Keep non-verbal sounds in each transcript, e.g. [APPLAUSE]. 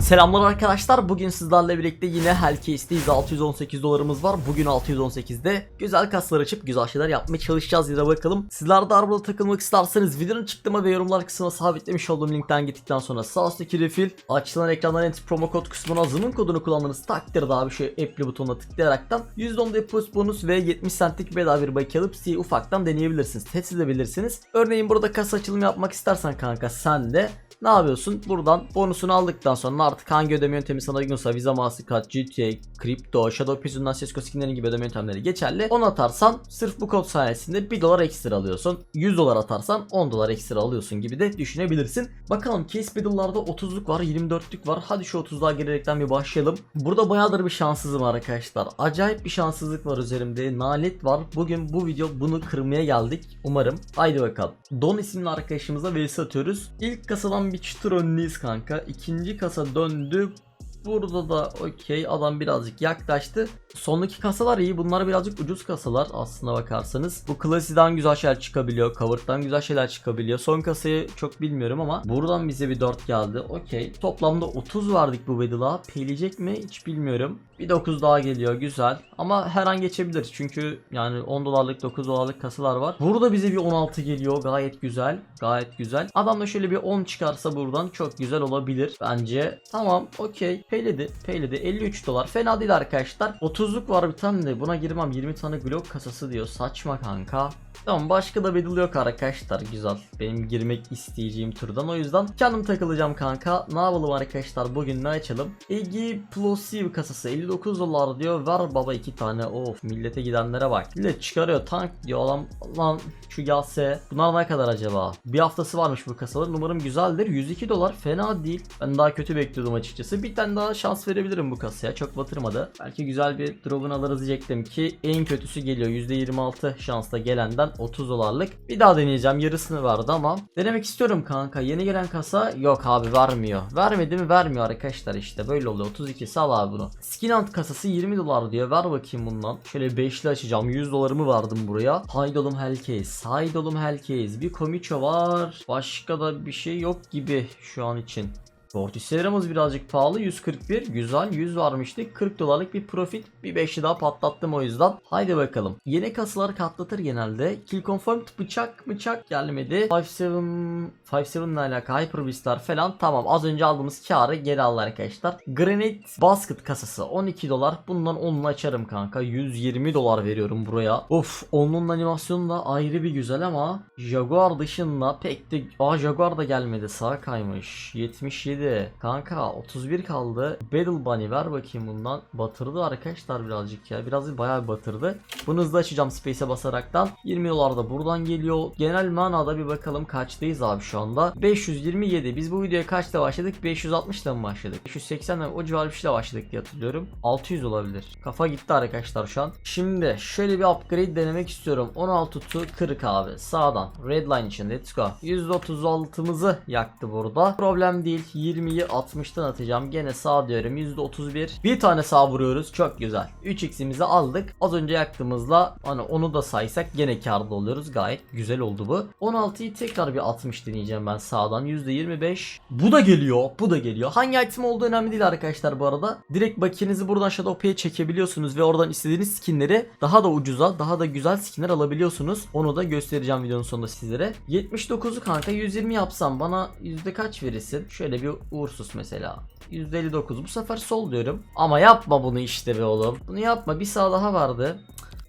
Selamlar arkadaşlar. Bugün sizlerle birlikte yine Hellcase'deyiz. 618 dolarımız var. Bugün 618'de güzel kaslar açıp güzel şeyler yapmaya çalışacağız. Yine bakalım. Sizler de arabada takılmak isterseniz videonun çıktığıma ve yorumlar kısmına sabitlemiş olduğum linkten gittikten sonra sağ üstteki refill açılan ekrandan enter promo kod kısmına zımın kodunu kullandığınız takdirde abi şu apply butonuna tıklayaraktan %10 depozit bonus ve 70 centlik bedava bir bakiye alıp Steam'i ufaktan deneyebilirsiniz. Test edebilirsiniz. Örneğin burada kasa açılımı yapmak istersen kanka sen de ne yapıyorsun? Buradan bonusunu aldıktan sonra artık hangi ödeme yöntemi sana uygunsa Visa, Mastercard, GTA, Crypto, Shadow Prison'dan Cisco skinlerin gibi ödeme yöntemleri geçerli. Onu atarsan sırf bu kod sayesinde 1 dolar ekstra alıyorsun. 100 dolar atarsan 10 dolar ekstra alıyorsun gibi de düşünebilirsin. Bakalım Case Battle'larda 30'luk var, 24'lük var. Hadi şu 30'luğa girerekten bir başlayalım. Burada bayağıdır bir şanssızım arkadaşlar. Acayip bir şanssızlık var üzerimde. Nalet var. Bugün bu video bunu kırmaya geldik. Umarım. Haydi bakalım. Don isimli arkadaşımıza vs atıyoruz. İlk kasadan bir çıtır öndeyiz kanka. İkinci kasa döndü. Burada da okey adam birazcık yaklaştı. Sonraki kasalar iyi. Bunlar birazcık ucuz kasalar aslına bakarsanız. Bu Classi'den güzel şeyler çıkabiliyor. Covered'dan güzel şeyler çıkabiliyor. Son kasayı çok bilmiyorum ama buradan bize bir 4 geldi. Okey. Toplamda 30 verdik bu Battle'a. Peyleyecek mi hiç bilmiyorum. Bir 9 daha geliyor güzel. Ama her an geçebilir. Çünkü yani 10 dolarlık 9 dolarlık kasalar var. Burada bize bir 16 geliyor. Gayet güzel. Gayet güzel. Adam da şöyle bir 10 çıkarsa buradan çok güzel olabilir bence. Tamam okey. Peyledi. Peyledi. 53 dolar. Fena değil arkadaşlar. 30'luk var bir tane de. Buna girmem. 20 tane Glock kasası diyor. Saçma kanka. Tamam başka da battle yok arkadaşlar. Güzel. Benim girmek isteyeceğim turdan. O yüzden kendim takılacağım kanka. Ne yapalım arkadaşlar? Bugün ne açalım? Egi Plosive kasası 59 dolar diyor. Ver baba iki tane. Of millete gidenlere bak. Millet çıkarıyor tank diyor. Lan, lan şu gelse. Bunlar ne kadar acaba? Bir haftası varmış bu kasaların. Umarım güzeldir. 102 dolar fena değil. Ben daha kötü bekliyordum açıkçası. Bir tane daha şans verebilirim bu kasaya. Çok batırmadı. Belki güzel bir drop'unu alırız diyecektim ki en kötüsü geliyor. %26 şansla gelenden 30 dolarlık. Bir daha deneyeceğim. Yarısını vardı ama denemek istiyorum kanka. Yeni gelen kasa yok abi vermiyor. Vermedi mi vermiyor arkadaşlar işte. Böyle oluyor. 32 sal abi bunu. Skin alt kasası 20 dolar diyor. Ver bakayım bundan. Şöyle 5'li açacağım. 100 dolarımı vardım buraya. Haydi oğlum Hellcase. Haydi oğlum Hellcase. Bir Komicho var. Başka da bir şey yok gibi şu an için. Vortislerimız birazcık pahalı. 141 güzel. 100 varmıştık 40 dolarlık bir profit. Bir 5'li daha patlattım o yüzden. Haydi bakalım. Yeni kasaları katlatır genelde. Kill confirmed. Bıçak bıçak gelmedi. 57 57 ile alakalı hyper beast'ler falan. Tamam. Az önce aldığımız karı geri aldı arkadaşlar. Granite basket kasası. 12 dolar. Bundan 10'unu açarım kanka. 120 dolar veriyorum buraya. Of. Onun animasyonu da ayrı bir güzel ama Jaguar dışında pek de Aa Jaguar da gelmedi. Sağa kaymış. 77 Kanka 31 kaldı. Battle Bunny ver bakayım bundan. Batırdı arkadaşlar birazcık ya. Biraz bayağı batırdı. Bunu hızlı açacağım Space'e basaraktan. 20 dolar da buradan geliyor. Genel manada bir bakalım kaçtayız abi şu anda. 527. Biz bu videoya kaçta başladık? 560'da mı başladık? 580'de o civar bir şeyle başladık diye hatırlıyorum. 600 olabilir. Kafa gitti arkadaşlar şu an. Şimdi şöyle bir upgrade denemek istiyorum. 16 to 40 abi. Sağdan. Redline için let's go. %36'mızı yaktı burada. Problem değil. 20'yi 60'tan atacağım. Gene sağ diyorum %31. Bir tane sağ vuruyoruz. Çok güzel. 3x'imizi aldık. Az önce yaktığımızla hani onu da saysak gene karda oluyoruz. Gayet güzel oldu bu. 16'yı tekrar bir 60 deneyeceğim ben sağdan. %25. Bu da geliyor. Bu da geliyor. Hangi item olduğu önemli değil arkadaşlar bu arada. Direkt bakiyenizi buradan Shadow Pay'e çekebiliyorsunuz ve oradan istediğiniz skinleri daha da ucuza, daha da güzel skinler alabiliyorsunuz. Onu da göstereceğim videonun sonunda sizlere. 79'u kanka 120 yapsam bana yüzde kaç verirsin? Şöyle bir uğursuz mesela. %59 bu sefer sol diyorum. Ama yapma bunu işte be oğlum. Bunu yapma bir sağ daha vardı.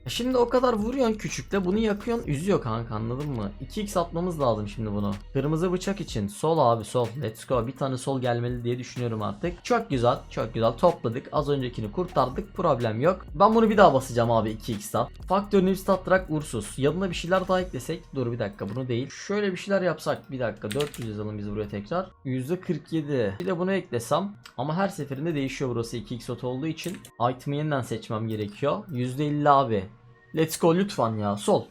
Şimdi o kadar vuruyorsun küçükle bunu yakıyorsun üzüyor kanka anladın mı? 2x atmamız lazım şimdi bunu. Kırmızı bıçak için sol abi sol let's go bir tane sol gelmeli diye düşünüyorum artık. Çok güzel çok güzel topladık az öncekini kurtardık problem yok. Ben bunu bir daha basacağım abi 2x'ten. Faktör nifs tattırak uğursuz. Yanına bir şeyler daha eklesek dur bir dakika bunu değil. Şöyle bir şeyler yapsak bir dakika 400 yazalım biz buraya tekrar. %47 bir de bunu eklesem ama her seferinde değişiyor burası 2x ot olduğu için item'ı yeniden seçmem gerekiyor. %50 abi Let's go lütfen ya. Sol.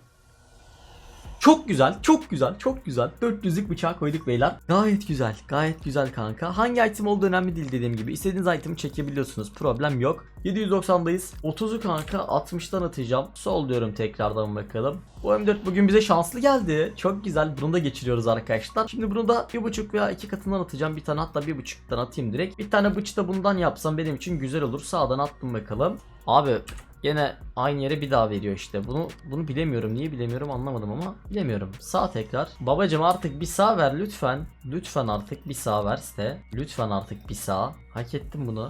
Çok güzel, çok güzel, çok güzel. 400'lük bıçağı koyduk beyler. Gayet güzel, gayet güzel kanka. Hangi item olduğu önemli değil dediğim gibi. İstediğiniz itemi çekebiliyorsunuz. Problem yok. 790'dayız. 30'u kanka 60'tan atacağım. Sol diyorum tekrardan bakalım. Bu M4 bugün bize şanslı geldi. Çok güzel. Bunu da geçiriyoruz arkadaşlar. Şimdi bunu da 1.5 veya 2 katından atacağım. Bir tane hatta 1.5'tan atayım direkt. Bir tane bıçı da bundan yapsam benim için güzel olur. Sağdan attım bakalım. Abi Gene aynı yere bir daha veriyor işte. Bunu bunu bilemiyorum. Niye bilemiyorum anlamadım ama bilemiyorum. Sağ tekrar. Babacım artık bir sağ ver lütfen. Lütfen artık bir sağ ver site. Lütfen artık bir sağ. Hak ettim bunu.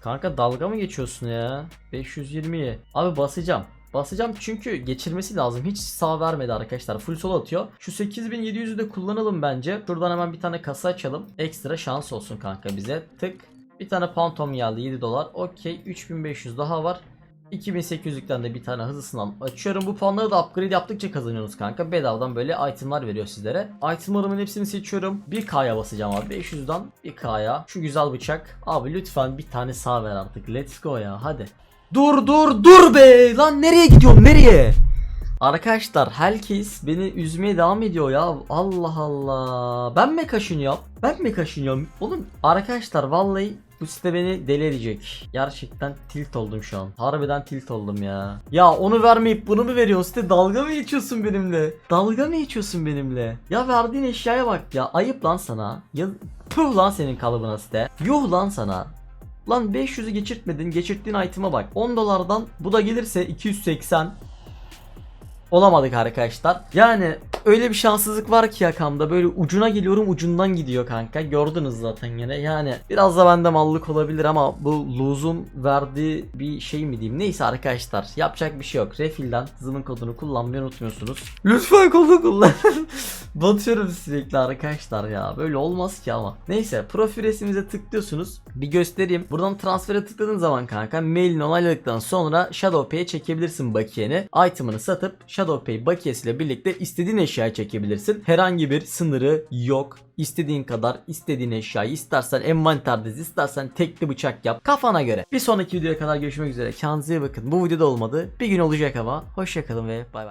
Kanka dalga mı geçiyorsun ya? 520'ye. Abi basacağım. Basacağım çünkü geçirmesi lazım. Hiç sağ vermedi arkadaşlar. Full sol atıyor. Şu 8700'ü de kullanalım bence. Şuradan hemen bir tane kasa açalım. Ekstra şans olsun kanka bize. Tık. Bir tane Phantom geldi 7 dolar. Okey 3500 daha var. 2800'lükten de bir tane hızlısından açıyorum. Bu puanları da upgrade yaptıkça kazanıyorsunuz kanka. Bedavadan böyle itemlar veriyor sizlere. Itemlarımın hepsini seçiyorum. 1K'ya basacağım abi. 500'den 1K'ya. Şu güzel bıçak. Abi lütfen bir tane sağ ver artık. Let's go ya hadi. Dur dur dur be. Lan nereye gidiyorsun nereye? Arkadaşlar herkes beni üzmeye devam ediyor ya. Allah Allah. Ben mi kaşınıyorum? Ben mi kaşınıyorum? Oğlum arkadaşlar vallahi bu site beni deli edecek. Gerçekten tilt oldum şu an. Harbiden tilt oldum ya. Ya onu vermeyip bunu mu veriyorsun site? Dalga mı geçiyorsun benimle? Dalga mı geçiyorsun benimle? Ya verdiğin eşyaya bak ya. Ayıp lan sana. Ya Puh lan senin kalıbına site. Yuh lan sana. Lan 500'ü geçirtmedin. Geçirttiğin item'a bak. 10 dolardan bu da gelirse 280 olamadık arkadaşlar. Yani öyle bir şanssızlık var ki yakamda böyle ucuna geliyorum ucundan gidiyor kanka. Gördünüz zaten yine. Yani biraz da bende mallık olabilir ama bu lose'un verdiği bir şey mi diyeyim. Neyse arkadaşlar yapacak bir şey yok. Refil'den hızının kodunu kullanmayı unutmuyorsunuz. Lütfen kodu kullan. [LAUGHS] Batıyorum sürekli arkadaşlar ya. Böyle olmaz ki ama. Neyse profil resmimize tıklıyorsunuz. Bir göstereyim. Buradan transfere tıkladığın zaman kanka mailini onayladıktan sonra ShadowPay'e çekebilirsin bakiyeni. Item'ını satıp ShadowPay bakiyesiyle birlikte istediğin eşyayı çekebilirsin. Herhangi bir sınırı yok. İstediğin kadar istediğin eşyayı istersen envanter diz istersen tekli bıçak yap kafana göre. Bir sonraki videoya kadar görüşmek üzere. Kendinize iyi bakın. Bu videoda olmadı. Bir gün olacak ama. Hoşçakalın ve bay bay.